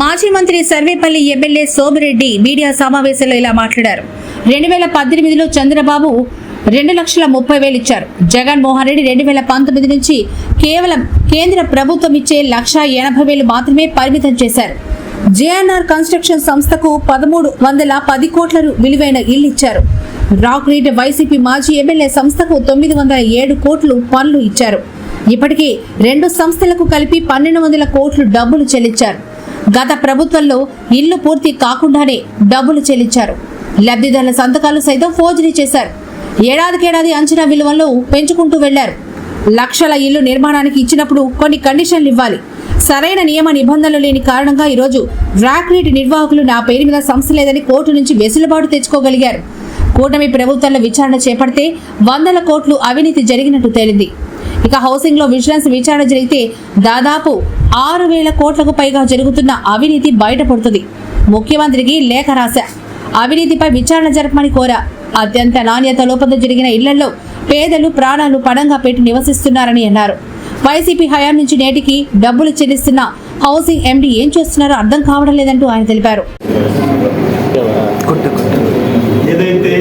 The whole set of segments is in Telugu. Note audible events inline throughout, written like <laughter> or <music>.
మాజీ మంత్రి సర్వేపల్లి ఎమ్మెల్యే సోమిరెడ్డి మీడియా సమావేశంలో ఇలా మాట్లాడారు. రెండు వేల పద్దెనిమిదిలో చంద్రబాబు రెండు లక్షల ముప్పై వేలు ఇచ్చారు. జగన్మోహన్ రెడ్డి రెండు వేల పంతొమ్మిది నుంచి కేవలం కేంద్ర ప్రభుత్వం ఇచ్చే లక్ష ఎనభై వేలు మాత్రమే పరిమితం చేశారు. జేఎన్ఆర్ కన్స్ట్రక్షన్ సంస్థకు పదమూడు వందల పది కోట్ల విలువైన ఇల్లు ఇచ్చారు. రాక్ రీడ్ వైసీపీ మాజీ ఎమ్మెల్యే సంస్థకు తొమ్మిది వందల ఏడు కోట్లు పనులు ఇచ్చారు. ఇప్పటికీ రెండు సంస్థలకు కలిపి పన్నెండు వందల కోట్లు డబ్బులు చెల్లించారు. గత ప్రభుత్వంలో ఇల్లు పూర్తి కాకుండానే డబ్బులు చెల్లించారు. లబ్ధిదారుల సంతకాలు సైతం ఫోర్జరీ చేశారు. ఏడాదికేడాది అంచనా విలువల్లో పెంచుకుంటూ వెళ్ళారు. లక్షల ఇల్లు నిర్మాణానికి ఇచ్చినప్పుడు కొన్ని కండిషన్లు ఇవ్వాలి. సరైన నియమ నిబంధనలు లేని కారణంగా ఈరోజు ర్యాక్ నిర్వాహకులు నా పేరు మీద సంస్థ లేదని కోర్టు నుంచి వెసులుబాటు తెచ్చుకోగలిగారు. కూటమి ప్రభుత్వంలో విచారణ చేపడితే వందల కోట్లు అవినీతి జరిగినట్టు తేలింది. ఇక హౌసింగ్లో విజిలెన్స్ విచారణ జరిగితే దాదాపు ఆరు వేల కోట్లకు పైగా జరుగుతున్న అవినీతి బయటపడుతుంది. ముఖ్యమంత్రికి లేఖ రాశా. అవినీతిపై విచారణ జరపమని కోరా. అత్యంత నాణ్యత లోపంతో జరిగిన ఇళ్ళలో పేదలు ప్రాణాలు పడంగా పెట్టి నివసిస్తున్నారని అన్నారు. వైసీపీ హయాం నుంచి నేటికి డబ్బులు చెల్లిస్తున్న హౌసింగ్ ఎండీ ఏం చేస్తున్నారో అర్థం కావడం లేదంటూ ఆయన తెలిపారు. ఏదైతే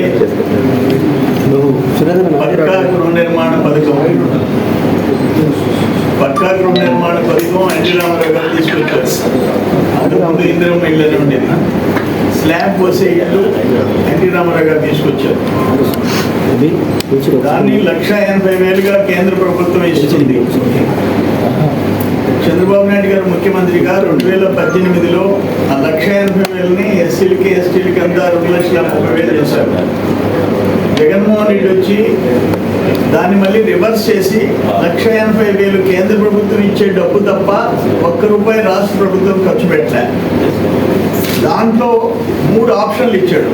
పక్కా గృహ నిర్మాణ పథకం పక్కా గృహ నిర్మాణ పథకం ఎన్టీ రామారావు గారు తీసుకొచ్చారు. అంతకుముందు ఇందిరం ఇళ్ళనే ఉండేది. స్లాబ్ పోసే ఇల్లు ఎన్టీ రామారావు గారు తీసుకొచ్చారు దాన్ని లక్ష ఎనభై వేలుగా కేంద్ర ప్రభుత్వం ఇస్తుంది చంద్రబాబు నాయుడు గారు ముఖ్యమంత్రిగా రెండు వేల పద్దెనిమిదిలో ఆ లక్ష ఎనభై వేలని ఎస్సీలకి ఎస్టీలకి అంతా రెండు లక్షల ముప్పై వేలు చేశారు జగన్మోహన్ రెడ్డి వచ్చి దాన్ని మళ్ళీ రివర్స్ చేసి లక్ష ఎనభై వేలు కేంద్ర ప్రభుత్వం ఇచ్చే డబ్బు తప్ప ఒక్క రూపాయి రాష్ట్ర ప్రభుత్వం ఖర్చు పెట్టలే. దాంట్లో మూడు ఆప్షన్లు ఇచ్చాడు.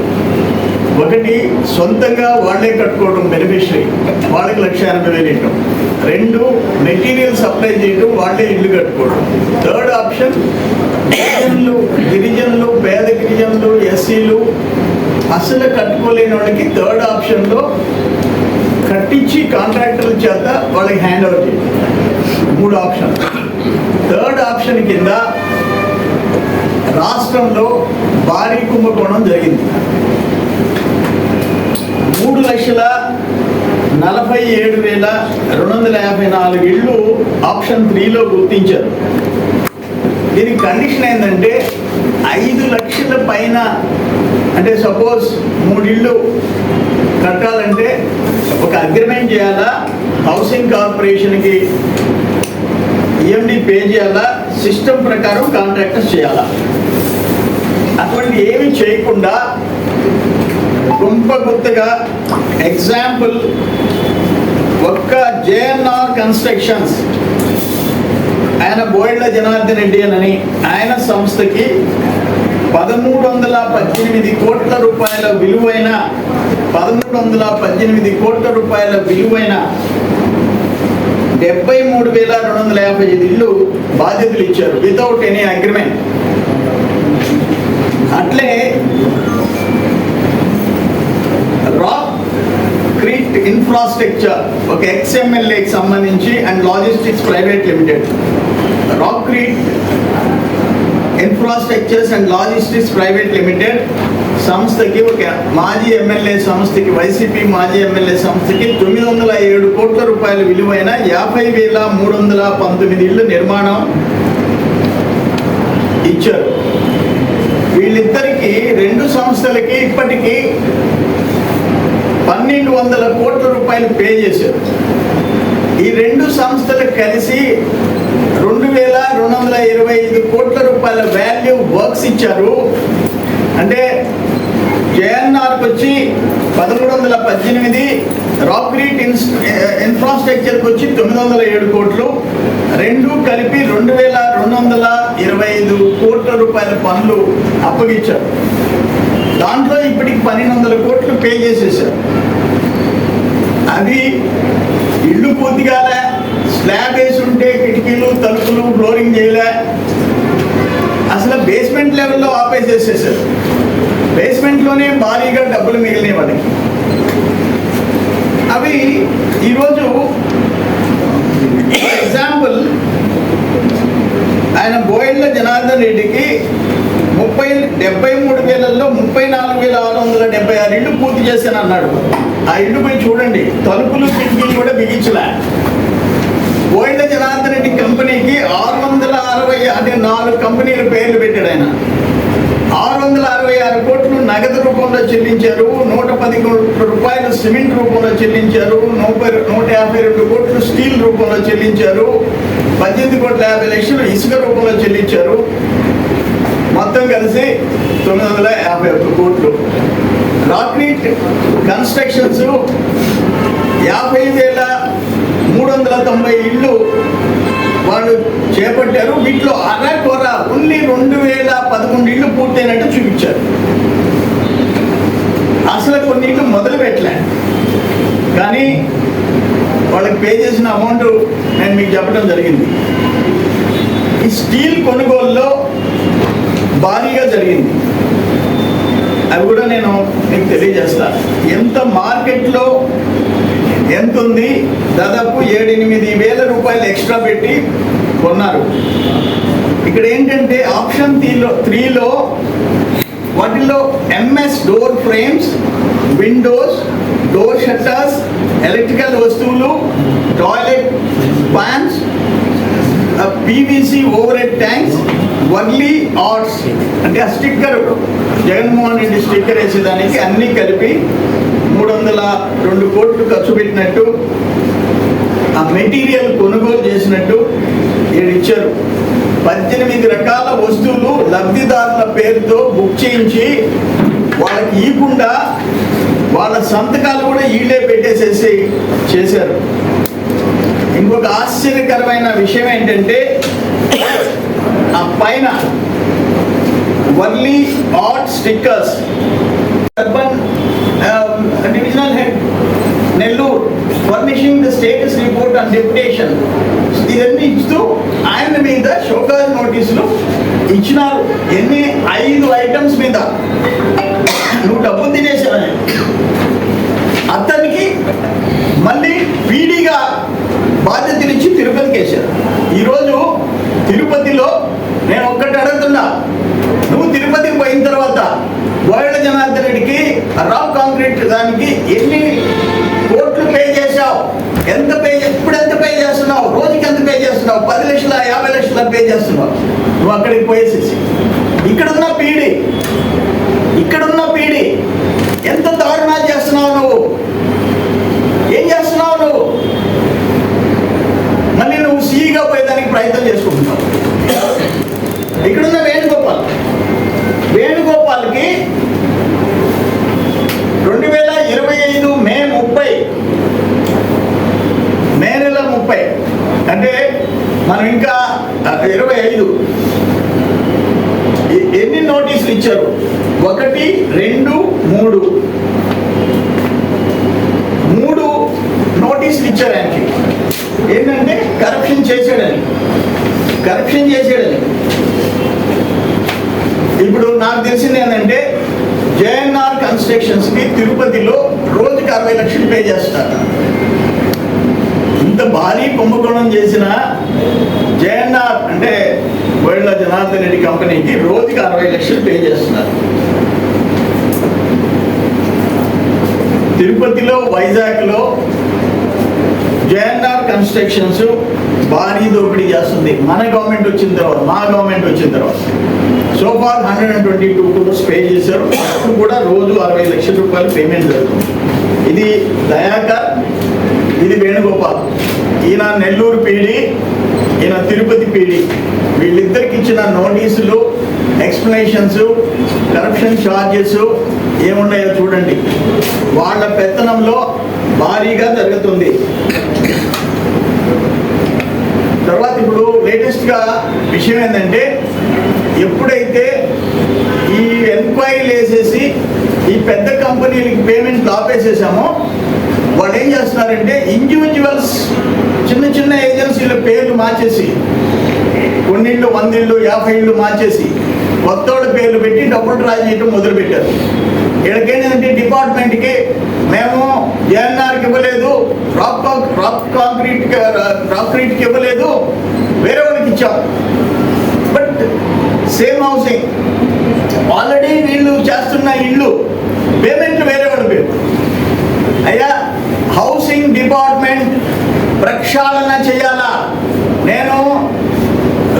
ఒకటి సొంతంగా వాళ్ళే కట్టుకోవడం బెనిఫిషరీ వాళ్ళకి లక్ష ఎనభై వేలు ఇవ్వడం రెండు మెటీరియల్ సప్లై చేయడం వాళ్ళే ఇల్లు కట్టుకోవడం థర్డ్ ఆప్షన్ గిరిజనులు గిరిజనులు పేద గిరిజనులు ఎస్సీలు అసలు కట్టుకోలేని వాళ్ళకి థర్డ్ ఆప్షన్లో కట్టించి కాంట్రాక్టర్ల చేత వాళ్ళకి హ్యాండ్ ఓవర్ చేయాలి. మూడు ఆప్షన్ థర్డ్ ఆప్షన్ కింద రాష్ట్రంలో భారీ కుంభకోణం జరిగింది. మూడు లక్షల నలభై ఏడు వేల రెండు వందల యాభై నాలుగు ఇళ్ళు ఆప్షన్ త్రీలో గుర్తించారు. దీనికి కండిషన్ ఏంటంటే ఐదు లక్షల పైన అంటే సపోజ్ మూడు ఇళ్ళు కట్టాలంటే ఒక అగ్రిమెంట్ చేయాలా? హౌసింగ్ కార్పొరేషన్కి ఈఎండి పే చేయాలా? సిస్టమ్ ప్రకారం కాంట్రాక్టర్స్ చేయాలా? అటువంటి ఏమి చేయకుండా గుంప గుర్తుగా ఎగ్జాంపుల్ ఒక్క జేఎన్ఆర్ కన్స్ట్రక్షన్స్ ఆయన బోయిళ్ళ జనార్దన్ రెడ్డి అని ఆయన సంస్థకి పదమూడు వందల పద్దెనిమిది కోట్ల రూపాయల విలువైన పదమూడు వందల పద్దెనిమిది కోట్ల రూపాయల విలువైన డెబ్బై మూడు వేల రెండు వందల యాభై ఐదు ఇళ్ళు బాధ్యతలు ఇచ్చారు వితౌట్ ఎనీ అగ్రిమెంట్ అట్లే రాక్ క్రీట్ ఇన్ఫ్రాస్ట్రక్చర్ ఒక ఎక్స్ఎంఎల్ఏకి సంబంధించి and logistics private limited Rock Crete infrastructures and logistics private limited సంస్థకి ఒక మాజీ ఎమ్మెల్యే సంస్థకి వైసీపీ మాజీ ఎమ్మెల్యే సంస్థకి తొమ్మిది వందల ఏడు కోట్ల రూపాయల విలువైన యాభై వేల మూడు వందల పంతొమ్మిది ఇళ్ళు నిర్మాణం ఇచ్చారు. వీళ్ళిద్దరికి రెండు సంస్థలకి ఇప్పటికీ పన్నెండు వందల కోట్ల రూపాయలు పే చేశారు. ఈ రెండు సంస్థలకు కలిసి రెండు వేల రెండు వందల ఇరవై ఐదు కోట్ల రూపాయల వాల్యూ వర్క్స్ ఇచ్చారు. అంటే జేఎన్ఆర్కి వచ్చి పదమూడు వందల పద్దెనిమిది రాక్రీట్ ఇన్స్ ఇన్ఫ్రాస్ట్రక్చర్కి వచ్చి తొమ్మిది వందల ఏడు కోట్లు. రెండు కలిపి రెండు వేల రెండు వందల ఇరవై ఐదు కోట్ల రూపాయల పనులు అప్పగించారు. దాంట్లో ఇప్పటికి పన్నెండు వందల కోట్లు పే చేసేసారు. అది ఇల్లు పూర్తిగాలే స్లాబ్ వేసి ఉంటే కిటికీలు తలుపులు ఫ్లోరింగ్ చేయలే. అసలు బేస్మెంట్ లెవెల్లో ఆపేసేసేసారు. బేస్మెంట్లోనే భారీగా డబ్బులు మిగిలినాయి వాళ్ళకి. అవి ఈరోజు ఎగ్జాంపుల్ ఆయన బోయిళ్ళ జనార్దన్ రెడ్డికి డెబ్బై మూడు వేలలో ముప్పై నాలుగు వేల ఆరు వందల డెబ్బై ఆరు ఇళ్ళు పూర్తి చేశాను అన్నాడు ఆ ఇల్లు పోయి చూడండి తలుపులు కిటికీలు కూడా బిగించలే. గోవింద జనార్దన్ రెడ్డి కంపెనీకి ఆరు వందల అరవై అంటే నాలుగు కంపెనీల పేర్లు పెట్టాడు ఆయన. ఆరు వందల అరవై ఆరు కోట్లు నగదు రూపంలో చెల్లించారు నూట పది రూపాయలు సిమెంట్ రూపంలో చెల్లించారు నూపై నూట యాభై రెండు కోట్లు స్టీల్ రూపంలో చెల్లించారు పద్దెనిమిది కోట్ల యాభై లక్షలు ఇసుక రూపంలో చెల్లించారు. మొత్తం కలిసి తొమ్మిది వందల యాభై ఒక్క కోట్లు. రాక్రీట్ కన్స్ట్రక్షన్స్ యాభై వేల మూడు వందల తొంభై ఇళ్ళు వాళ్ళు చేపట్టారు. వీటిలో అరకొర ఓన్లీ రెండు వేల పదకొండు ఇళ్ళు పూర్తయినట్టు చూపించారు. అసలు కొన్ని ఇళ్ళు మొదలు పెట్టలే. కానీ వాళ్ళకి పే చేసిన అమౌంట్ నేను మీకు చెప్పడం జరిగింది. ఈ స్టీల్ కొనుగోలులో భారీగా జరిగింది. అవి కూడా నేను మీకు తెలియజేస్తా. ఎంత మార్కెట్లో ఎంత ఉంది దాదాపు ఏడెనిమిది వేల రూపాయలు ఎక్స్ట్రా పెట్టి కొన్నారు. ఇక్కడ ఏంటంటే ఆప్షన్ త్రీలో త్రీలో వాటిల్లో MS door frames windows door shutters electrical వస్తువులు toilet fans PVC overhead tanks Warli arts. అంటే ఆ స్టిక్కర్. జగన్మోహన్ రెడ్డి స్టిక్కర్ వేసేదానికి అన్నీ కలిపి మూడు వందల రెండు కోట్లు ఖర్చు పెట్టినట్టు ఆ మెటీరియల్ కొనుగోలు చేసినట్టు ఇచ్చారు. పద్దెనిమిది రకాల వస్తువులు లబ్ధిదారుల పేరుతో బుక్ చేయించి వాళ్ళకి ఇవ్వకుండా వాళ్ళ సంతకాలు కూడా ఈడే పెట్టేసేసి చేశారు. ఇంకొక ఆశ్చర్యకరమైన విషయం ఏంటంటే ఆ పైన Warli art stickers divisional head Nellore furnishing the status report on deputation ఇవన్నీ ఇస్తూ ఆయన మీద షోకాజ్ నోటీసులు ఇచ్చినారు. ఎన్ని? ఐదు ఐటమ్స్ మీద. నువ్వు డబ్బు తినేసావని. అతనికి మళ్ళీ పీడీగా బాధ్యతలు ఇచ్చి తిరుపతికి వేశారు. ఈరోజు తిరుపతిలో నేను ఒక్కటి అడుగుతున్నా. నువ్వు తిరుపతికి పోయిన తర్వాత బోయల జనార్దన్ రెడ్డికి కాంక్రీట్ దానికి ఎన్ని కోట్లు పే చేశావు? ఎంత పే ఇప్పుడు ఎంత పే చేస్తున్నావు? రోజుకి ఎంత పే చేస్తున్నావు? పది లక్షల యాభై లక్షల పే చేస్తున్నావు? నువ్వు అక్కడికి పోయేసేసి. ఇక్కడున్న పీడి ఇక్కడున్న పీడి ఎంత దారుణాలు చేస్తున్నావు నువ్వు? ఏం చేస్తున్నావు నువ్వు? మళ్ళీ నువ్వు సీగా పోయేదానికి ప్రయత్నం చేసుకుంటున్నావు ఇక్కడున్న వేణుగోపాల్ వేణుగోపాల్కి రెండు వేల ఇరవై ఐదు మే ముప్పై మే నెల ముప్పై అంటే మనం ఇంకా ఇరవై ఐదు. ఎన్ని నోటీసులు ఇచ్చారు? ఒకటి రెండు మూడు. మూడు నోటీసులు ఇచ్చారు ఆయనకి. ఏంటంటే కరప్షన్ చేశాడని. కరప్షన్ చేశాడని. ఇప్పుడు నాకు తెలిసింది ఏంటంటే జేఎన్ఆర్ కన్స్ట్రక్షన్స్కి తిరుపతిలో రోజుకి అరవై లక్షలు పే చేస్తారు. భారీ కుంభకోణం చేసిన జేఎన్ఆర్ అంటే వైళ్ళ జనార్దన్ రెడ్డి కంపెనీకి రోజుకి అరవై లక్షలు పే చేస్తున్నారు. తిరుపతిలో వైజాగ్లో జేఎన్ఆర్ కన్స్ట్రక్షన్స్ భారీ దోపిడీ చేస్తుంది. మన గవర్నమెంట్ వచ్చిన తర్వాత మా గవర్నమెంట్ వచ్చిన తర్వాత. So far hundred and twenty two కూడా పే చేశారు. అప్పుడు కూడా రోజు అరవై లక్షల రూపాయలు పేమెంట్ జరుగుతుంది. ఇది దయాకర్ ఇది వేణుగోపాల్. ఈయన నెల్లూరు పీడి ఈయన తిరుపతి పీడి. వీళ్ళిద్దరికి ఇచ్చిన నోటీసులు ఎక్స్ప్లెనేషన్స్ కరప్షన్ ఛార్జెస్ ఏమున్నాయో చూడండి. వాళ్ళ పెత్తనంలో భారీగా జరుగుతుంది. తర్వాత ఇప్పుడు లేటెస్ట్గా విషయం ఏంటంటే ఎప్పుడైతే ఈ ఎంక్వైరీలు వేసేసి ఈ పెద్ద కంపెనీలకి పేమెంట్ ఆపేసేసామో వాళ్ళు ఏం చేస్తున్నారంటే ఇండివిజువల్స్ చిన్న చిన్న ఏజెన్సీల పేర్లు మార్చేసి కొన్నిళ్ళు వందిళ్ళు యాభై ఇళ్ళు మార్చేసి కొత్త పేర్లు పెట్టి డబ్బులు డ్రా చేయడం మొదలుపెట్టారు. వీళ్ళకేంటంటే డిపార్ట్మెంట్కి మేము జేఎన్ఆర్కి ఇవ్వలేదు రాక్ కాంక్ రాక్ కాంక్రీట్ కాంక్రీట్కి ఇవ్వలేదు వేరే వాళ్ళకి ఇచ్చాం. But same housing. ఆల్రెడీ వీళ్ళు చేస్తున్న ఇల్లు పేమెంట్లు వేరే వాళ్ళ పేరు. అయ్యా హౌసింగ్ డిపార్ట్మెంట్ ప్రక్షాళన చేయాలా? నేను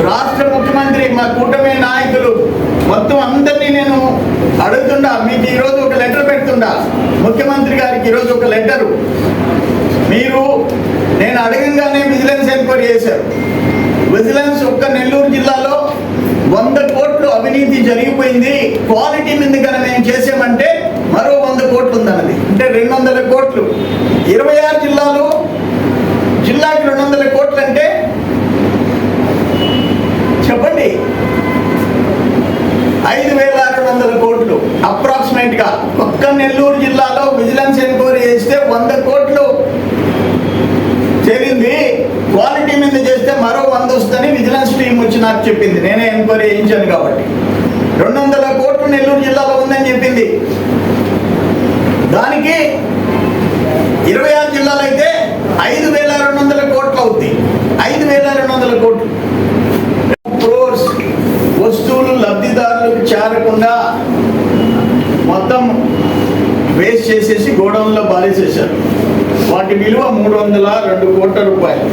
రాష్ట్ర ముఖ్యమంత్రి మా కూటమి నాయకులు మొత్తం అందరినీ నేను అడుగుతుండా మీకు ఈరోజు ఒక లెటర్ పెడుతుండా? ముఖ్యమంత్రి గారికి ఈరోజు ఒక లెటరు. మీరు నేను అడగంగానే విజిలెన్స్ ఎంక్వైరీ చేశారు. విజిలెన్స్ ఒక్క నెల్లూరు జిల్లాలో వంద కోట్లు అవినీతి జరిగిపోయింది. క్వాలిటీ మీద కనుక మేము చేసామంటే మరో వంద కోట్లు ఉందన్నది. అంటే రెండు వందల కోట్లు. ఇరవై ఆరు జిల్లాలు జిల్లాకి రెండు వందల కోట్లు అంటే చెప్పండి. ఐదు వేల రెండు వందల కోట్లు అప్రాక్సిమేట్గా ఒక్క నెల్లూరు జిల్లాలో విజిలెన్స్ ఎంక్వైరీ చేస్తే వంద కోట్లు చేరింది. క్వాలిటీ మీద చేస్తే మరో వంద వస్తుందని విజిలెన్స్ టీం వచ్చి నాకు చెప్పింది. నేనే ఎంక్వైరీ చేయించాను కాబట్టి. రెండు వందల కోట్లు నెల్లూరు జిల్లాలో ఉందని చెప్పింది. దానికి ఇరవై ఆరు జిల్లాలు అయితే ఐదు వేల రెండు వందల కోట్లు అవుద్ది. ఐదు వేల రెండు వందల కోట్లు. క్రోర్స్ వస్తువులు లబ్ధిదారులకు చేరకుండా మొత్తం వేస్ట్ చేసేసి గోడౌన్లో బారేసేశారు వాటి విలువ మూడు వందల రెండు కోట్ల రూపాయలు.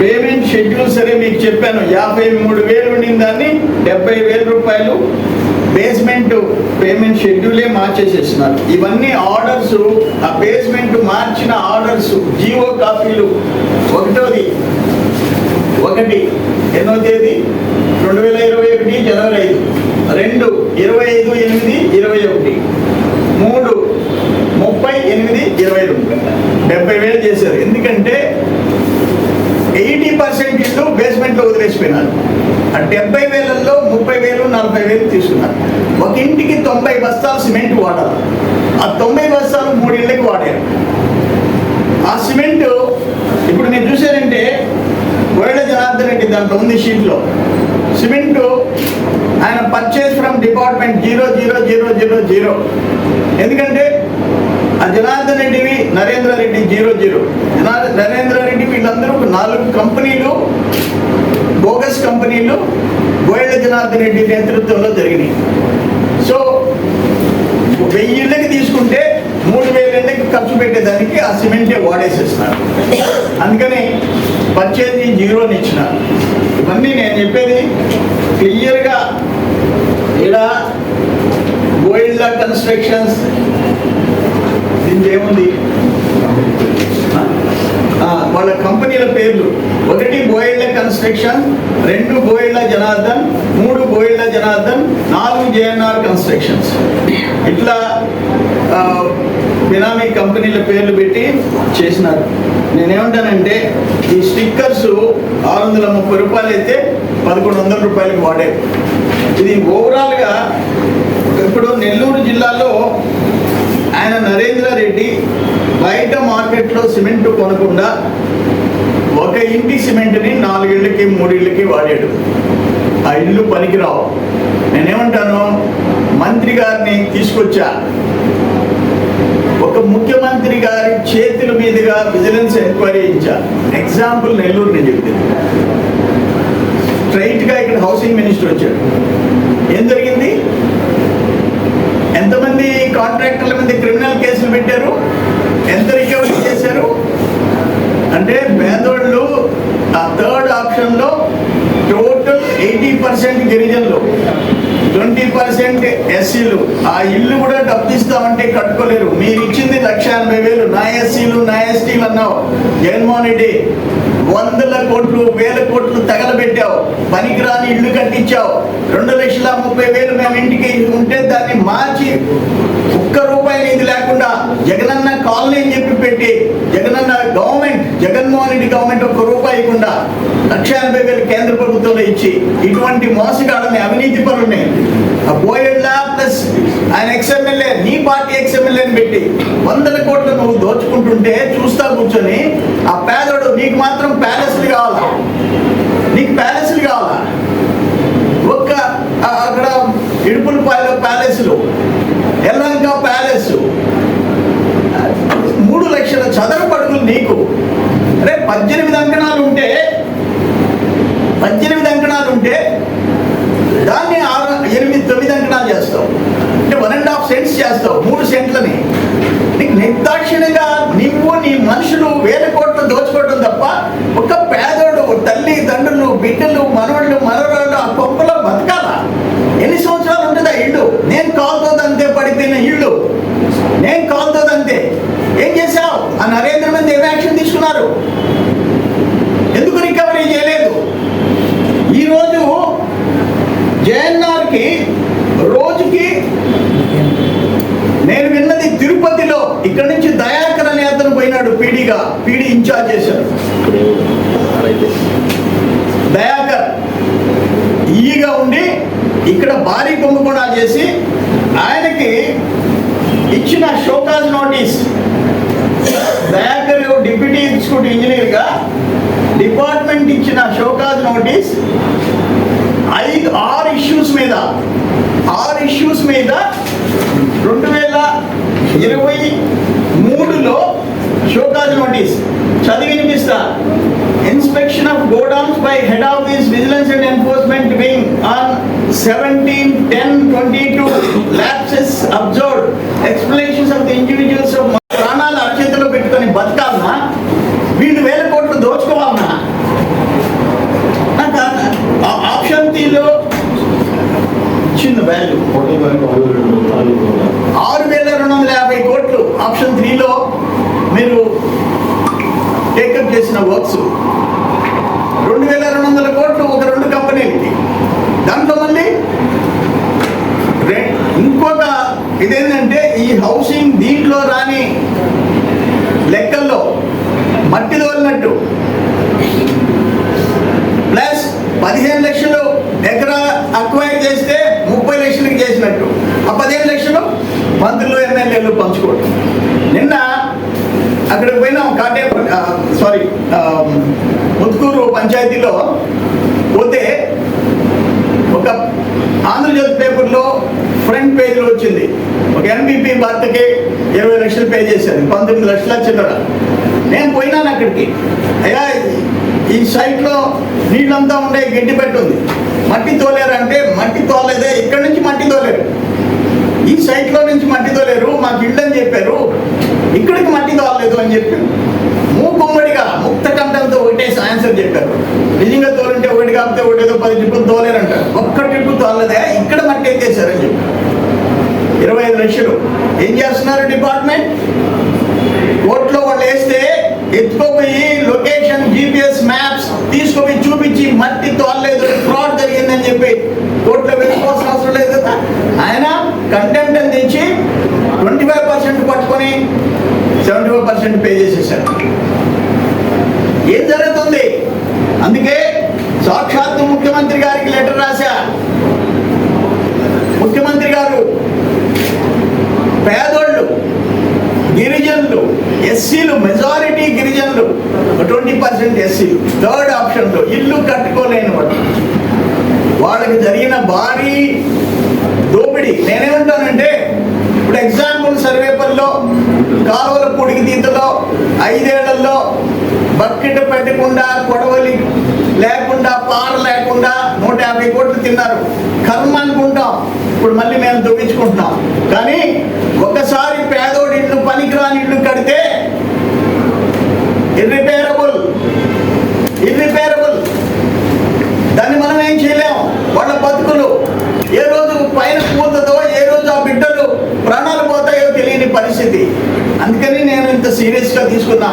పేమెంట్ షెడ్యూల్ సరే మీకు చెప్పాను. యాభై మూడు వేలు ఉండిన దాన్ని డెబ్బై వేల రూపాయలు బేస్మెంట్ పేమెంట్ షెడ్యూలే మార్చేసేసినారు ఇవన్నీ ఆర్డర్స్ ఆ బేస్మెంట్ మార్చిన ఆర్డర్స్ జియో కాపీలు. ఒకటోది ఒకటి ఎన్నో తేదీ రెండు వేల ఇరవై ఒకటి జనవరి ఐదు. రెండు ఇరవై ఐదు ఎనిమిది ఇరవై ఒకటి. మూడు ముప్పై ఎనిమిది ఇరవై రెండు. డెబ్బై వేలు చేశారు. ఎందుకంటే ఎయిటీ పర్సెంట్ ఇల్లు బేస్మెంట్లో వదిలేసిపోయినారు. డెబ్బై వేలలో ముప్పై వేలు నలభై వేలు తీసుకున్నారు. ఒక ఇంటికి తొంభై బస్తాలు సిమెంట్ వాడాలి ఆ తొంభై బస్తాలు మూడిళ్ళకి వాడారు. ఆ సిమెంట్ ఇప్పుడు మీరు చూసారంటే వేళ జనార్దన్ రెడ్డి దాంట్లో ఉంది షీట్లో. సిమెంట్ ఆయన purchase from department zero zero zero zero zero. ఎందుకంటే ఆ జనార్దన్ రెడ్డివి నరేంద్ర రెడ్డి జీరో జీరో. నరేంద్ర రెడ్డి వీళ్ళందరూ నాలుగు కంపెనీలు బోగస్ కంపెనీలు గోయల జనార్దన్ రెడ్డి నేతృత్వంలో జరిగినాయి. సో వెయ్యి ఇళ్ళకి తీసుకుంటే మూడు వేల ఇళ్ళకి ఖర్చు పెట్టేదానికి ఆ సిమెంటే వాడేసేస్తున్నారు. అందుకని పర్చేజ్ జీరోని ఇచ్చినారు. ఇవన్నీ నేను చెప్పేది క్లియర్గా ఇలా గోయిల్డ కన్స్ట్రక్షన్స్ దీనికి ఏముంది? వాళ్ళ కంపెనీల పేర్లు. ఒకటి బోయిళ్ళ కన్స్ట్రక్షన్ రెండు బోయిళ్ళ జనార్దన్ మూడు బోయిళ్ళ జనార్దన్ నాలుగు జేఎన్ఆర్ కన్స్ట్రక్షన్స్. ఇట్లా బినామీ కంపెనీల పేర్లు పెట్టి చేసినారు. నేనేమంటానంటే ఈ స్టిక్కర్స్ ఆరు వందల ముప్పై రూపాయలు అయితే పదకొండు వందల రూపాయలకు వాడారు. ఇది ఓవరాల్గా ఇప్పుడు నెల్లూరు జిల్లాలో ఆయన నరేంద్ర రెడ్డి బయట మార్కెట్లో సిమెంట్ కొనకుండా ఒక ఇంటి సిమెంట్ని నాలుగేళ్ళకి మూడేళ్ళకి వాడాడు. ఆ ఇల్లు పనికిరావు. నేనేమంటాను? మంత్రి గారిని తీసుకొచ్చా. ఒక ముఖ్యమంత్రి గారి చేతుల మీదుగా విజిలెన్స్ ఎంక్వైరీ ఇచ్చా. ఎగ్జాంపుల్ నెల్లూరు నేను చెప్పింది స్ట్రైట్గా ఇక్కడ హౌసింగ్ మినిస్టర్ వచ్చాడు. ఏం జరిగింది? ఎంతమంది కాంట్రాక్టర్ల మీద క్రిమినల్ కేసులు పెట్టారు? ఎంత రికవరీ చేశారు? అంటే పేదోళ్ళు ఆ థర్డ్ ఆప్షన్లో టోటల్ ఎయిటీ పర్సెంట్ గిరిజనులు ట్వంటీ పర్సెంట్ ఎస్సీలు. ఆ ఇల్లు కూడా డబ్బు ఇస్తామంటే కట్టుకోలేరు. మీరు ఇచ్చింది లక్ష ఎనభై వేలు. నా ఎస్సీలు నా ఎస్టీలు అన్నావు. జగన్మోహన్ రెడ్డి వందల కోట్లు వేల కోట్లు తగలబెట్టావు. పనికిరాని ఇల్లు కట్టించావు. రెండు లక్షల ముప్పై వేలు మేము ఇంటికి ఉంటే దాన్ని మార్చి ఒక్క రూపాయి ఇది లేకుండా జగనన్న కాలనీ అని చెప్పి పెట్టి జగనన్న గవర్నమెంట్ జగన్మోహన్ రెడ్డి గవర్నమెంట్ ఒక్క రూపాయి ఇవ్వకుండా లక్ష ఎనభై వేలు కేంద్ర ప్రభుత్వంలో ఇచ్చి ఇటువంటి మోసగాళ్ళని అవినీతి పరుల్ని ఆ ప్లస్ ఆయన ఎక్స్ఎమ్మెల్యే నీ పార్టీ ఎక్స్ఎమ్మెల్యేని పెట్టి వందల కోట్లు నువ్వు దోచుకుంటుంటే చూస్తా కూర్చొని ఆ పేదోడు నీకు మాత్రం ప్యాలెస్లు కావాలా? నీకు ప్యాలెస్లు కావాలా? ఒక్క అక్కడ ఇడుపులపాయలో ప్యాలెస్లు ఎల్లంక ప్యాలెస్ మూడు లక్షల చదరపు అడుగులు నీకు అరే పద్దెనిమిది అంకణాలు ఉంటే పద్దెనిమిది అంకణాలు ఉంటే నిర్దాక్షిణ్యంగా నువ్వు నీ మనుషులు వేల కోట్లు దోచుకోవడం తప్ప ఒక పేదోడు తల్లి తండ్రులు బిడ్డలు మనవాళ్ళు మనవరాళ్ళు ఆ కొంపలో బతకాల? ఎన్ని సంవత్సరాలు ఉంటుందా ఇల్లు? నేను కాలుతోదంతే పడిపోయిన ఇల్లు. నేను కాలుతోదంతే. ఏం చేశావు? ఆ నరేంద్ర మోదీ ఏం యాక్షన్ తీసుకున్నారు? ఎందుకు రికవరీ చేయలేదు ఈరోజు జేఎన్ఆర్కి రోజుకి నేను విన్నది తిరుపతిలో ఇక్కడ నుంచి దయాకర్ అనే అతను పోయినాడు పీడీగా పీడీ ఇన్ఛార్జ్ చేశారు. దయాకర్ ఈగా ఉండి ఇక్కడ భారీ కుంభకోణాలు చేసి ఆయనకి ఇచ్చిన show cause notice. Dayakar deputy executive ఇంజనీర్గా డిపార్ట్మెంట్ ఇచ్చిన షోకాజ్ నోటీస్ ఐదు ఆరు ఇష్యూస్ మీద ఆరు ఇష్యూస్ మీద రెండు వేల ఇరవై మూడులో షోకాజ్ నోటీస్. చదివి వినిపిస్తా. Inspection of godowns by head office vigilance and enforcement wing on seventeen ten twenty two lapses observe explanations of the individuals of ప్రాణాలు అరచేతిలో పెట్టుకొని బతకాలనా? వీళ్ళు వేల కోట్లు దోచుకోవాలనా? నాకు ఆప్షన్ తీలో చిన్న వాల్యూ ఆరు వేల రెండు వందల యాభై కోట్లు ఆప్షన్ త్రీలో మీరు టేకప్ చేసిన వర్క్స్. రెండు వేల రెండు వందల కోట్లు ఒక రెండు కంపెనీలకి. దాంట్లో మళ్ళీ రె- ఇంకొక ఇదేంటంటే ఈ హౌసింగ్ దీంట్లో రాని లెక్కల్లో మట్టి తోలినట్టు ప్లస్ పదిహేను లక్షలు ఎకరా అక్వైర్ చేస్తే ముప్పై లక్షలకి చేసినట్టు. ఆ పదిహేను లక్షలు మంత్రులు ఎమ్మెల్యేలు పంచుకోవడం నిన్న అక్కడికి పోయినాం కాటే సారీ ముత్కూరు పంచాయతీలో పోతే ఒక ఆంధ్రజ్యోతి పేపర్లో ఫ్రంట్ పేజీలో వచ్చింది. ఒక ఎంపీపీ భర్తకి ఇరవై లక్షలు పే చేశారు. పంతొమ్మిది లక్షల చిల్లర నేను పోయినాను అక్కడికి. అయ్యా ఈ సైట్లో నీళ్ళంతా ఉండే గడ్డి పెట్టుంది మట్టి మట్టి తోలేరంటే మట్టి తోలేదే. ఇక్కడ నుంచి మట్టి తోలేరు. ఈ సైట్లో నుంచి మట్టి తోలేరు. మాకు ఇల్లు అని చెప్పారు. ఇక్కడికి మట్టి తోలలేదు అని చెప్పారు మూకుమ్మడిగా ముక్త కంఠంతో ఒకటే ఆన్సర్ చెప్పారు నిజంగా తోలంటే ఒకటి కాకపోతే ఒకటి ఏదో పది ట్రిప్పులు తోలేరంటారు ఒక్క ఇక్కడ మట్టి ఎక్కేశారని చెప్పి. ఇరవై ఐదు లక్షలు. ఏం చేస్తున్నారు డిపార్ట్మెంట్? కోర్టులో వాళ్ళు వేస్తే ఎత్తుకోపోయి లొకేషన్ జీపీఎస్ మ్యాప్స్ తీసుకుపోయి చూపించి మట్టి తోలలేదు ఫ్రాడ్ జరిగిందని చెప్పి కోర్టులో వెళ్ళిపోవాల్సిన అవసరం లేదు. కదా ఆయన కంటెంట్ అని తెచ్చి ట్వంటీ ఫైవ్ పర్సెంట్ పట్టుకొని సెవెంటీ ఫైవ్ పర్సెంట్ పే చేసేసారు. ఏం జరుగుతుంది? అందుకే సాక్షాత్తు ముఖ్యమంత్రి గారికి లెటర్ రాశారు ముఖ్యమంత్రి గారు పేదోళ్ళు గిరిజనులు ఎస్సీలు మెజారిటీ గిరిజనులు ట్వంటీ పర్సెంట్ ఎస్సీలు. థర్డ్ ఆప్షన్లో ఇల్లు కట్టుకోలేని వాళ్ళు వాళ్ళకి జరిగిన భారీ దోపిడీ. నేనేమంటానంటే ఇప్పుడు ఎగ్జాంపుల్ సర్వేపల్లో కాలువల పొడికి తీతలో ఐదేళ్ళలో బకెట్ పెట్టకుండా కొడవలి లేకుండా పార లేకుండా నూట యాభై కోట్లు తిన్నారు. కర్మ అనుకుంటాం. ఇప్పుడు మళ్ళీ మేము దువ్వించుకుంటున్నాం. కానీ ఒకసారి పేదోడి ఇల్లు పనికిరాని ఇల్లు కడితే ఇర్రిపేరబుల్ ఇర్రిపేరబుల్ దాన్ని మనం ఏం చేయలేం వాళ్ళ బతుకులు. ఏ రోజు పైన పూతదో ఏ రోజు ఆ బిడ్డలు ప్రాణాలు పోతాయో తెలియని పరిస్థితి. అందుకని నేను ఇంత సీరియస్గా తీసుకున్నా.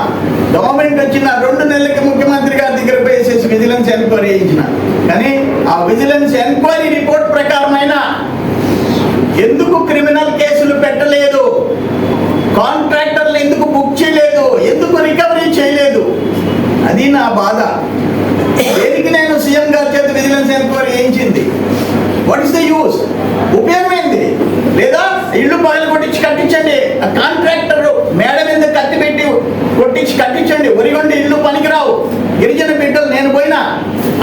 గవర్నమెంట్ వచ్చిన రెండు నెలలకి ముఖ్యమంత్రి గారి దగ్గర పోయేసేసి విజిలెన్స్ ఎంక్వైరీ చేయించిన. కానీ ఆ విజిలెన్స్ ఎంక్వైరీ రిపోర్ట్ ప్రకారమైన ఎందుకు క్రిమినల్ కేసులు పెట్టలేదు? కాంట్రాక్టర్లు ఎందుకు బుక్ చేయలేదు? ఎందుకు రికవరీ చేయలేదు? అది నా బాధ. దేనికి నేను సీఎం గారి చేత విజిలెన్స్ ఎంక్వైరీ చేయించింది. వాట్ ఇస్ ద యూస్ ఉపయోగం ఏంది లేదా ఇల్లు పగలు కొట్టించి కట్టించండి. ఆ కాంట్రాక్టర్ మేడ మీద కత్తి పెట్టి కొట్టించి కట్టించండి. ఒరిగొండి ఇల్లు పనికిరావు. గిరిజన బిడ్డలు నేను పోయినా.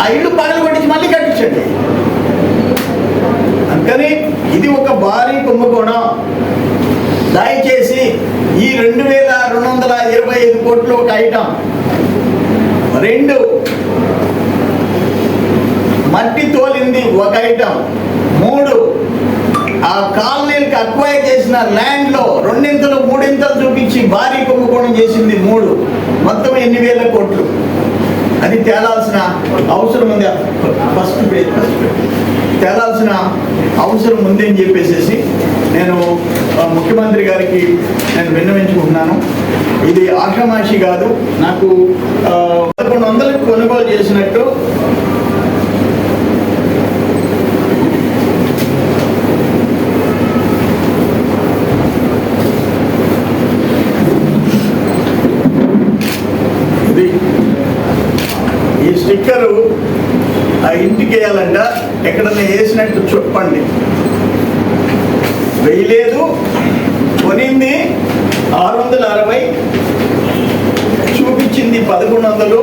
ఆ ఇల్లు పగలు కొట్టించి మళ్ళీ కట్టించండి. అందుకని ఇది ఒక భారీ కుంభకోణం. దయచేసి ఈ రెండు వేల రెండు వందల ఇరవై ఐదు కోట్లు ఒక ఐటమ్. రెండు మట్టి తోలింది ఒక ఐటమ్ మూడు ఆ కాలనీలకు అక్వైర్ చేసిన ల్యాండ్లో రెండింతలు మూడింతలు చూపించి భారీ కుంభకోణం చేసింది మూడు. మొత్తం ఎన్ని వేల కోట్లు? అది తేలాల్సిన అవసరం ఉంది? ఫస్ట్ పేజ్ ఫస్ట్ తేలాల్సిన అవసరం ఉంది అని చెప్పేసి నేను ముఖ్యమంత్రి గారికి నేను విన్నవించుకుంటున్నాను. ఇది ఆషామాషి కాదు. నాకు పదకొండు వందలకు కొనుగోలు చేసినట్టు ఇది ఈ స్టిక్కరు ఆ ఇంటికి వేయాలంట ఎక్కడన్నా వేసినట్టు చెప్పండి వేయలేదు కొనింది ఆరు వందల అరవై చూపించింది పదకొండు వందలు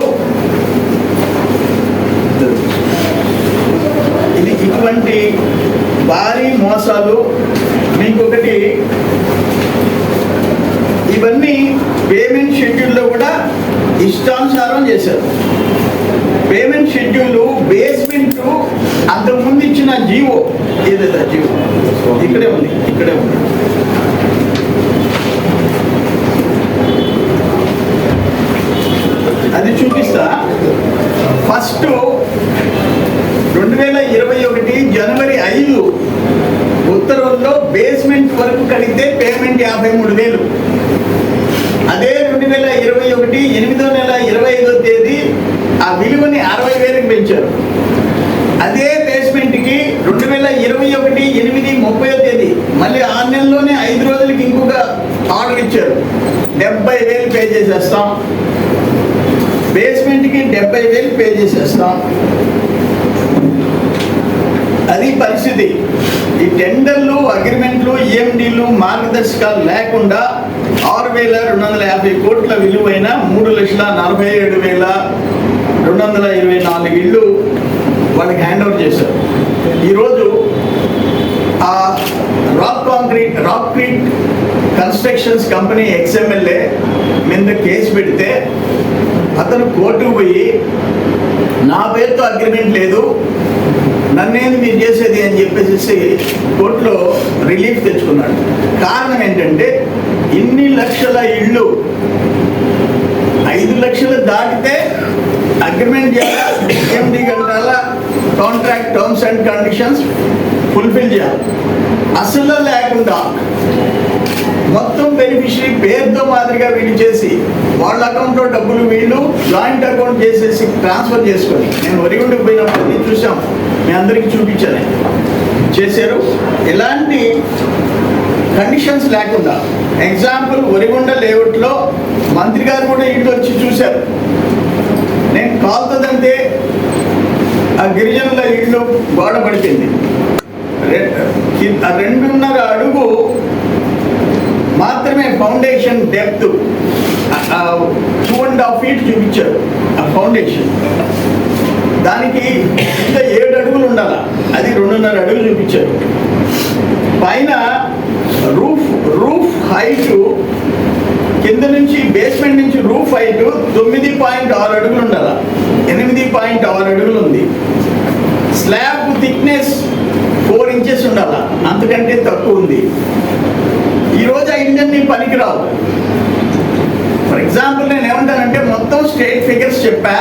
ఇది ఇటువంటి భారీ మోసాలు మీకు ఒకటి ఇవన్నీ పేమెంట్ షెడ్యూల్లో కూడా ఇష్టానుసారం చేశారు పేమెంట్ షెడ్యూల్ బేస్మెంట్ అంతకుముందు ఇచ్చిన జీవో ఏదైతే జీవో ఇక్కడే ఉంది ఇక్కడే ఉంది అది చూపిస్తా ఫస్ట్ రెండు వేల ఇరవై ఒకటి జనవరి ఐదు ఉత్తర్వుల్లో బేస్మెంట్ వరకు కడితే పేమెంట్ యాభై మూడు వేలు అదే రెండు వేల ఇరవై ఒకటి ఎనిమిదో నెల ఇరవై ఐదో తేదీ ఆ విలువని అరవై వేలకు పెంచారు అదే బేస్మెంట్కి రెండు వేల ఇరవై ఒకటి ఎనిమిది ముప్పై తేదీ మళ్ళీ ఆ నెలలోనే ఐదు రోజులకి ఇంకొక ఆర్డర్ ఇచ్చారు డెబ్బై వేలు పే చేసేస్తాం బేస్మెంట్కి డెబ్బై వేలు పే చేసేస్తాం అది పరిస్థితి. ఈ టెండర్లు అగ్రిమెంట్లు ఈఎండీలు మార్గదర్శకాలు లేకుండా ఆరు వేల రెండు వందల యాభై కోట్ల విలువైన మూడు లక్షల నలభై ఏడు వేల రెండు వందల ఇరవై నాలుగు ఇళ్ళు వాళ్ళకి హ్యాండ్ ఓవర్ చేశారు. ఈరోజు ఆ Rock Concrete Rock Crete constructions company ex MLA మీద కేసు పెడితే అతను కోర్టుకు పోయి నా పేరుతో అగ్రిమెంట్ లేదు నన్నేది మీరు చేసేది? అని చెప్పేసి కోర్టులో రిలీఫ్ తెచ్చుకున్నాడు. కారణం ఏంటంటే ఇన్ని లక్షల ఇళ్ళు ఐదు లక్షలు దాటితే అగ్రిమెంట్ చేయాలా? ఎండి గంటాల contract terms and conditions fulfil చేయాలి. అసలు లేకుండా మొత్తం బెనిఫిషరీ పేరుతో మాదిరిగా వీళ్ళు చేసి వాళ్ళ అకౌంట్లో డబ్బులు వీళ్ళు జాయింట్ అకౌంట్ చేసేసి ట్రాన్స్ఫర్ చేసుకొని నేను వరిగుండకు పోయినప్పుడు అన్ని చూసాం మీ అందరికీ చూపించాను చేశారు. ఎలాంటి కండిషన్స్ లేకుండా ఎగ్జాంపుల్ వరిగుండ లేఅవుట్లో మంత్రి గారు కూడా ఇంట్లో వచ్చి చూశారు. నేను కాల్తో ఆ గిరిజనుల ఇల్లు గోడ పడిపోయింది. రెండున్నర అడుగు మాత్రమే foundation depth. Two and half feet చూపించారు ఆ ఫౌండేషన్. దానికి ఇంకా ఏడు అడుగులు ఉండాలి. అది రెండున్నర అడుగులు చూపించారు. పైన రూఫ్ రూఫ్ హైట్ కింద నుంచి బేస్మెంట్ నుంచి రూఫ్ హైట్ తొమ్మిది పాయింట్ ఆరు అడుగులు ఉండాలి? ఎనిమిది పాయింట్ ఆరు అడుగులు ఉంది. స్లాబ్ థిక్నెస్ ఫోర్ ఇంచెస్ ఉండాల? అంతకంటే తక్కువ ఉంది. ఈరోజు ఆ ఇంజన్ని పనికిరావు ఫర్ ఎగ్జాంపుల్ నేను ఏమంటానంటే మొత్తం స్టేట్ ఫిగర్స్ చెప్పా.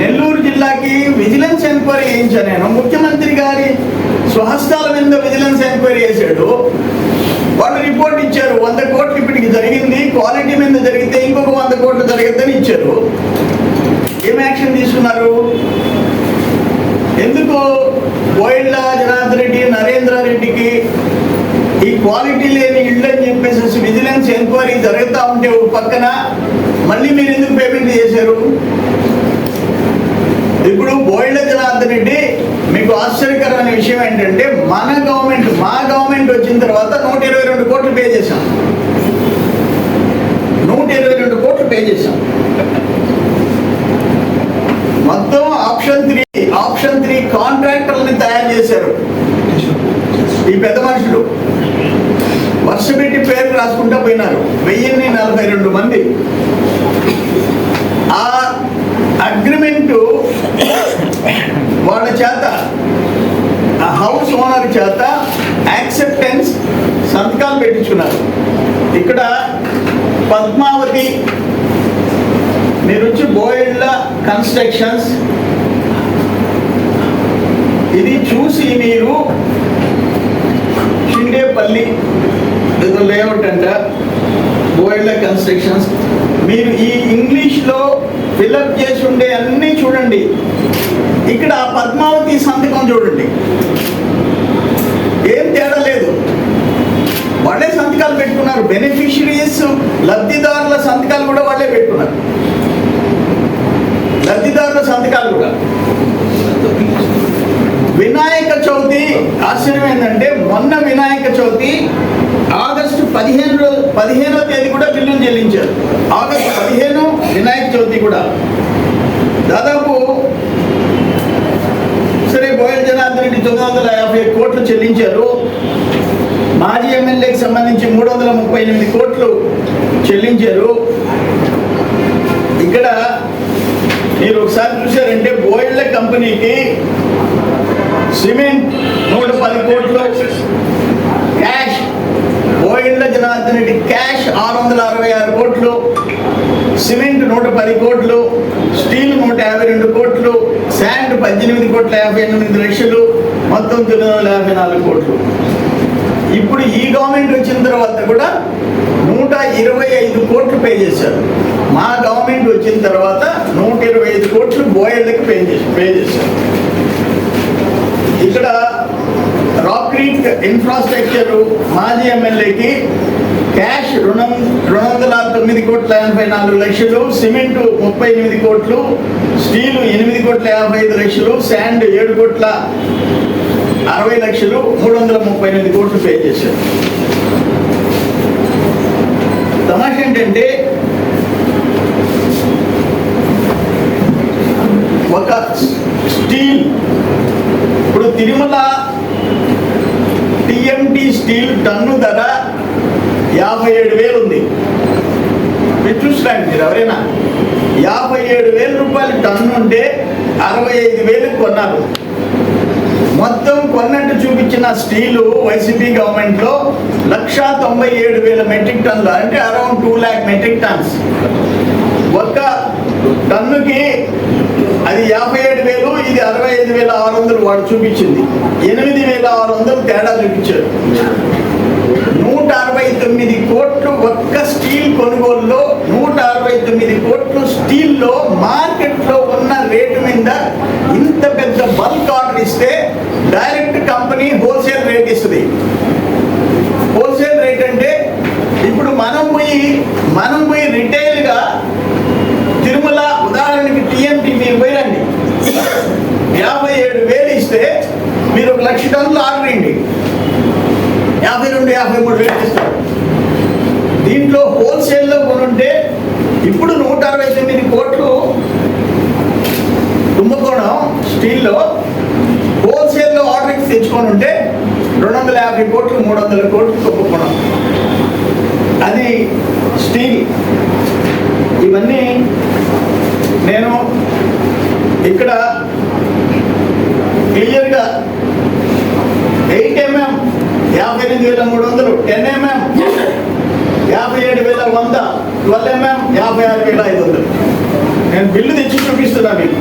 నెల్లూరు జిల్లాకి విజిలెన్స్ ఎంక్వైరీ చేయించాను నేను. ముఖ్యమంత్రి గారి స్వహస్తాల మీద విజిలెన్స్ ఎంక్వైరీ చేశాడు. వాళ్ళు రిపోర్ట్ ఇచ్చారు. వంద కోట్లు ఇప్పటికి జరిగింది. క్వాలిటీ మీద జరిగితే ఇంకొక వంద కోట్లు జరగద్దని ఇచ్చారు. ఏం యాక్షన్ తీసుకున్నారు? ఎందుకు బోయిళ్ళ జనార్దన్ రెడ్డి నరేంద్ర రెడ్డికి ఈ క్వాలిటీ లేని ఇళ్ళు అని చెప్పేసి విజిలెన్స్ ఎంక్వైరీ జరుగుతూ ఉంటే ఒక పక్కన మళ్ళీ మీరు ఎందుకు పేమెంట్ చేశారు? ఇప్పుడు బోయిళ్ళ జనార్దన్ రెడ్డి మీకు ఆశ్చర్యకరమైన విషయం ఏంటంటే మన గవర్నమెంట్ మా గవర్నమెంట్ వచ్చిన తర్వాత నూట ఇరవై రెండు కోట్లు పే చేశాం. నూట ఇరవై రెండు కోట్లు పే చేశాం. మొత్తం ఆప్షన్ త్రీ ఆప్షన్ త్రీ కాంట్రాక్టర్ని తయారు చేశారు. ఈ పెద్ద మనుషులు. వర్ష పెట్టి పేరు రాసుకుంటా పోయినారు. వెయ్యిన్ని నలభై రెండు మంది. ఆ అగ్రిమెంటు <coughs> వాళ్ళ చేత హౌస్ ఓనర్ చేత యాక్సెప్టెన్స్ సంతకాలు పెట్టించుకున్నారు. ఇక్కడ పద్మావతి మీరు వచ్చి బోయిళ్ళ కన్స్ట్రక్షన్స్ ఇది చూసి మీరు షిండేపల్లి లేఅవుట్ అంట బోయిళ్ళ కన్స్ట్రక్షన్స్ మీరు ఈ ఇంగ్లీష్లో ఫిలప్ చేసి ఉండే అన్నీ చూడండి. ఇక్కడ పద్మావతి సంతకం చూడండి. ఏం తేడా లేదు. వాళ్ళే సంతకాలు పెట్టుకున్నారు. బెనిఫిషరీస్ లబ్ధిదారుల సంతకాలు కూడా వాళ్ళే పెట్టుకున్నారు. లబ్ధిదారుల సంతకాలు కూడా. వినాయక చవితి ఆశ్చర్యం ఏంటంటే మొన్న వినాయక చవితి ఆగస్టు పదిహేను రోజు పదిహేనో తేదీ కూడా బిల్లు చెల్లించారు. ఆగస్టు పదిహేను వినాయక చవితి కూడా. దాదాపు సరే బోయల్ జనార్దన్ రెడ్డి తొమ్మిది వందల యాభై కోట్లు చెల్లించారు. మాజీ ఎమ్మెల్యేకి సంబంధించి మూడు వందల ముప్పై ఎనిమిది కోట్లు చెల్లించారు. ఇక్కడ మీరు ఒకసారి చూశారంటే బోయిళ్ళ కంపెనీకి సిమెంట్ నూట పది కోట్లు. క్యాష్ బోయిళ్ళ జనార్దన్ రెడ్డి క్యాష్ ఆరు వందల అరవై ఆరు కోట్లు. సిమెంట్ నూట పది కోట్లు. స్టీల్ నూట యాభై రెండు కోట్లు. శాండ్ పద్దెనిమిది కోట్ల యాభై ఎనిమిది లక్షలు. మొత్తం తొమ్మిది వందల యాభై నాలుగు కోట్లు. ఇప్పుడు ఈ గవర్నమెంట్ వచ్చిన తర్వాత కూడా నూట ఇరవై ఐదు కోట్లు పే చేశారు. మా గవర్నమెంట్ వచ్చిన తర్వాత నూట ఇరవై ఐదు కోట్లు బోయర్లకి పే చేసి పే చేశారు. ఇక్కడ రాక్రీట్ ఇన్ఫ్రాస్ట్రక్చర్ మాజీ ఎమ్మెల్యేకి క్యాష్ రుణం రెండు వందల తొమ్మిది కోట్ల ఎనభై నాలుగు లక్షలు సిమెంట్ ముప్పై ఎనిమిది కోట్లు స్టీలు ఎనిమిది కోట్ల యాభై ఐదు లక్షలు శాండ్ ఏడు కోట్ల అరవై లక్షలు మూడు వందల ముప్పై ఎనిమిది కోట్లు పే చేశారు. తమాష ఏంటంటే ఒక steel Tirumala TMT steel ton ధర యాభై ఏడు వేలు ఉంది మీరు చూసిరండి మీరు ఎవరైనా? యాభై ఏడు వేల రూపాయలు టన్ను ఉంటే అరవై ఐదు వేలకు కొన్నారు. మొత్తం కొన్నట్టు చూపించిన స్టీలు వైసీపీ గవర్నమెంట్లో లక్షా తొంభై ఏడు వేల మెట్రిక్ టన్లు అంటే around two lakh metric tons. ఒక్క టన్నుకి అది యాభై ఏడు వేలు ఇది అరవై ఐదు వేల ఆరు వందలు వాడు చూపించింది. ఎనిమిది వేల ఆరు వందలు తేడా చూపించారు నూట అరవై తొమ్మిది కోట్లు ఒక్క స్టీల్ కొనుగోలులో నూట అరవై తొమ్మిది కోట్లు స్టీల్లో మా ఉన్న రేటు మీద ఇంత పెద్ద బల్క్ ఆర్డర్ ఇస్తే డైరెక్ట్ కంపెనీ హోల్సేల్ రేట్ ఇస్తుంది హోల్సేల్ రేట్ అంటే ఇప్పుడు మనం పోయి మనం పోయి రిటైల్గా తిరుమల ఉదాహరణకి టీఎంటీ మీరు పోయిరండి యాభై ఏడు వేలు ఇస్తే మీరు టన్నులు ఆర్డర్ ఇవ్వండి యాభై రెండు యాభై మూడు వేలు ఇస్తారు దీంట్లో హోల్సేల్లో కొనుంటే ఇప్పుడు నూట అరవై తొమ్మిది కోట్లు కుంభకోణం స్టీల్లో హోల్సేల్లో ఆర్డర్కి తెచ్చుకొని ఉంటే రెండు వందల యాభై కోట్లు మూడు వందల కోట్లు కుంభకోణం. అది స్టీల్. ఇవన్నీ నేను ఇక్కడ క్లియర్గా ఎయిట్ ఎంఎం యాభై ఎనిమిది వేల మూడు వందలు. టెన్ ఎంఎం యాభై ఏడు వేల వంద. ట్వెల్వ్ ఎంఎం యాభై ఆరు వేల ఐదు వందలు. నేను బిల్లు తెచ్చి చూపిస్తున్నా మీకు.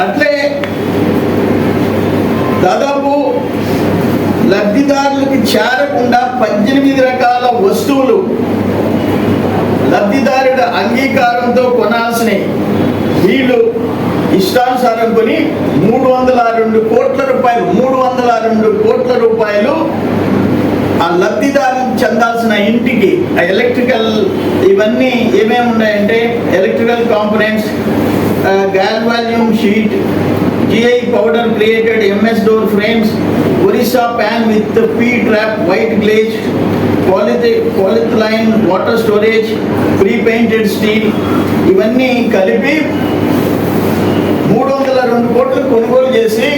అట్లే దాదాపు లబ్ధిదారులకు చేరకుండా పద్దెనిమిది రకాల వస్తువులు లబ్ధిదారుడి అంగీకారంతో కొనాల్సినవి. వీళ్ళు ఇష్టానుసారం కొని మూడు వందల రెండు కోట్ల రూపాయలు మూడు వందల రెండు కోట్ల రూపాయలు ఆ లబ్ధిదారు చెందాల్సిన ఇంటికి ఆ ఎలక్ట్రికల్ ఇవన్నీ ఏమేమి ఉన్నాయంటే electrical components gas volume sheet GI powder created MS door frames Orissa pan with P trap white glaze polythene water storage pre painted steel ఇవన్నీ కలిపి వందల రెండు కోట్లు కొనుగోలు చేసి